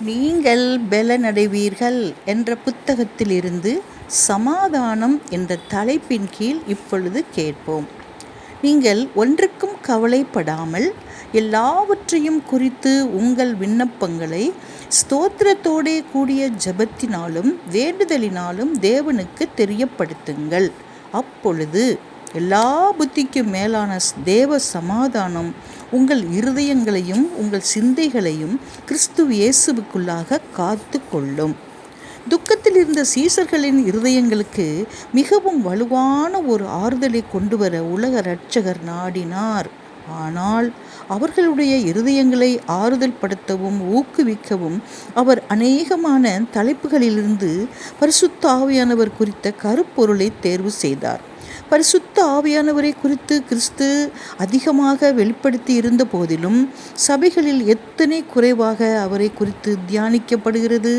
நீங்கள் பலனடைவீர்கள் என்ற புத்தகத்திலிருந்து சமாதானம் என்ற தலைப்பின் கீழ் இப்பொழுது கேட்போம். நீங்கள் ஒன்றுக்கும் கவலைப்படாமல் எல்லாவற்றையும் குறித்து உங்கள் விண்ணப்பங்களை ஸ்தோத்திரத்தோடே கூடிய ஜெபத்தினாலும் வேண்டுதலினாலும் தேவனுக்கு தெரியப்படுத்துங்கள். அப்பொழுது எல்லா புத்திக்கும் மேலான தேவ சமாதானம் உங்கள் இருதயங்களையும் உங்கள் சிந்தைகளையும் கிறிஸ்து இயேசுவுக்குள்ளாக காத்து கொள்ளும். துக்கத்தில் இருந்த சீசர்களின் இருதயங்களுக்கு மிகவும் வலுவான ஒரு ஆறுதலை கொண்டு வர உலக இரட்சகர் நாடினார். ஆனால் அவர்களுடைய இருதயங்களை ஆறுதல் படுத்தவும் ஊக்குவிக்கவும் அவர் அநேகமான தலைப்புகளிலிருந்து பரிசுத்தாவியானவர் குறித்த கருப்பொருளை தேர்வு செய்தார். பரிசுத்த ஆவியானவரை குறித்து கிறிஸ்து அதிகமாக வெளிப்படுத்தி இருந்த போதிலும் சபைகளில் எத்தனை குறைவாக அவரை குறித்து தியானிக்கப்படுகிறது?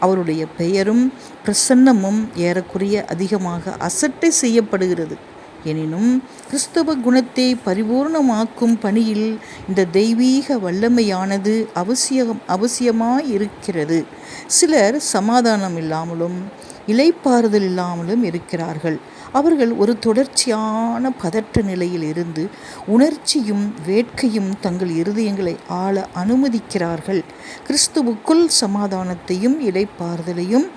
அவருடைய பெயரும் பிரசன்னமும் ஏறக்குறைய அதிகமாக அசட்டை செய்யப்படுகிறது. எனினும் கிறிஸ்தவ குணத்தை பரிபூர்ணமாக்கும் பணியில் இந்த தெய்வீக வல்லமையானது அவசியம் அவசியமாயிருக்கிறது. சிலர் சமாதானம் இல்லாமலும் இலைப்பாறுதல் இல்லாமலும் இருக்கிறார்கள். அவர்கள் ஒரு தொடர்ச்சியான பதற்ற நிலையில் இருந்து உணர்ச்சியும் வேட்கையும் தங்கள் இருதயங்களை ஆள அனுமதிக்கிறார்கள். கிறிஸ்துவுக்குள் சமாதானத்தையும் இடைப்பார்தலையும்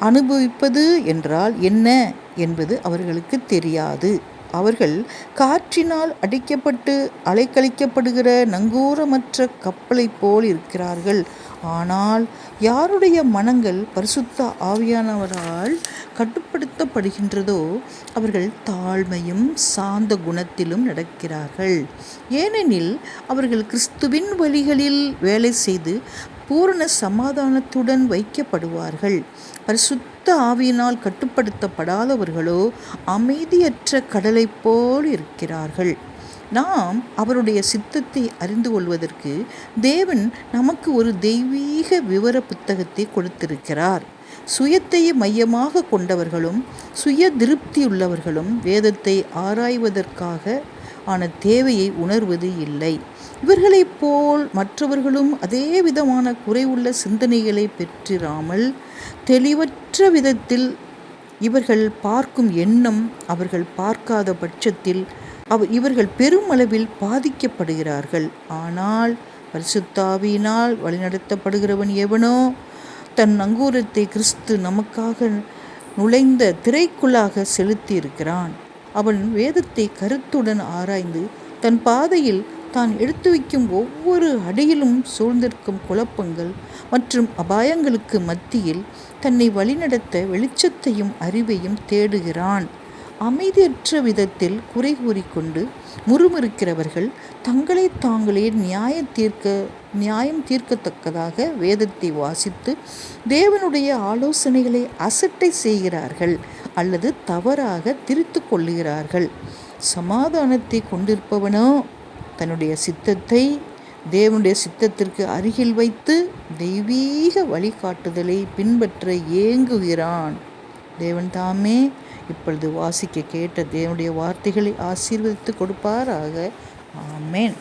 அனுபவிப்பது என்றால் என்ன என்பது அவர்களுக்கு தெரியாது. அவர்கள் காற்றினால் அடிக்கப்பட்டு அலைக்கழிக்கப்படுகிற நங்கூரமற்ற கப்பலைப் போல் இருக்கிறார்கள். ஆனால் யாருடைய மனங்கள் பரிசுத்த ஆவியானவரால் கட்டுப்படுத்தப்படுகின்றதோ அவர்கள் தாழ்மையும் சாந்த குணத்திலும் நடக்கிறார்கள். ஏனெனில் அவர்கள் கிறிஸ்துவின் வழிகளில் வேலை செய்து பூரண சமாதானத்துடன் வைக்கப்படுவார்கள். பரிசுத்த ஆவியினால் கட்டுப்படுத்தப்படாதவர்களோ அமைதியற்ற கடலைப் போல் இருக்கிறார்கள். நாம் அவருடைய சித்தத்தை அறிந்து கொள்வதற்கு தேவன் நமக்கு ஒரு தெய்வீக விவர புத்தகத்தை கொடுத்திருக்கிறார். சுயத்தையே மையமாக கொண்டவர்களும் சுய திருப்தியுள்ளவர்களும் வேதத்தை ஆராய்வதற்காக ஆன தேவையை உணர்வது இல்லை. இவர்களைப் போல் மற்றவர்களும் அதே விதமான குறைவுள்ள சிந்தனைகளை பெற்றிராமல் தெளிவற்ற விதத்தில் இவர்கள் பார்க்கும் எண்ணம் அவர்கள் பார்க்காத பட்சத்தில் அவ இவர்கள் பெருமளவில் பாதிக்கப்படுகிறார்கள். ஆனால் பரிசுத்தாவியினால் வழிநடத்தப்படுகிறவன் எவனோ? தன் நங்கூரத்தை கிறிஸ்து நமக்காக நுழைந்த திரைக்குள்ளாக செலுத்தியிருக்கிறான். அவன் வேதத்தை கருத்துடன் ஆராய்ந்து தன் பாதையில் தான் எடுத்து வைக்கும் ஒவ்வொரு அடியிலும் சூழ்ந்திருக்கும் குழப்பங்கள் மற்றும் அபாயங்களுக்கு மத்தியில் தன்னை வழிநடத்த வெளிச்சத்தையும் அறிவையும் தேடுகிறான். அமைதியற்ற விதத்தில் குறை கூறிக்கொண்டு முறுமுறுக்கிறவர்கள் தங்களை தாங்களே நியாய தீர்க்க நியாயம் தீர்க்கத்தக்கதாக வேதத்தை வாசித்து தேவனுடைய ஆலோசனைகளை அசட்டை செய்கிறார்கள் அல்லது தவறாக திரித்து கொள்ளுகிறார்கள். சமாதானத்தை கொண்டிருப்பவனோ தன்னுடைய சித்தத்தை தேவனுடைய சித்தத்திற்கு அருகில் வைத்து தெய்வீக வழிகாட்டுதலை பின்பற்ற ஏங்குகிறான். தேவன் தாமே. இப்பொழுது வாசிக்க கேட்ட தேவனுடைய வார்த்தைகளை ஆசீர்வதித்து கொடுப்பாராக. ஆமேன்.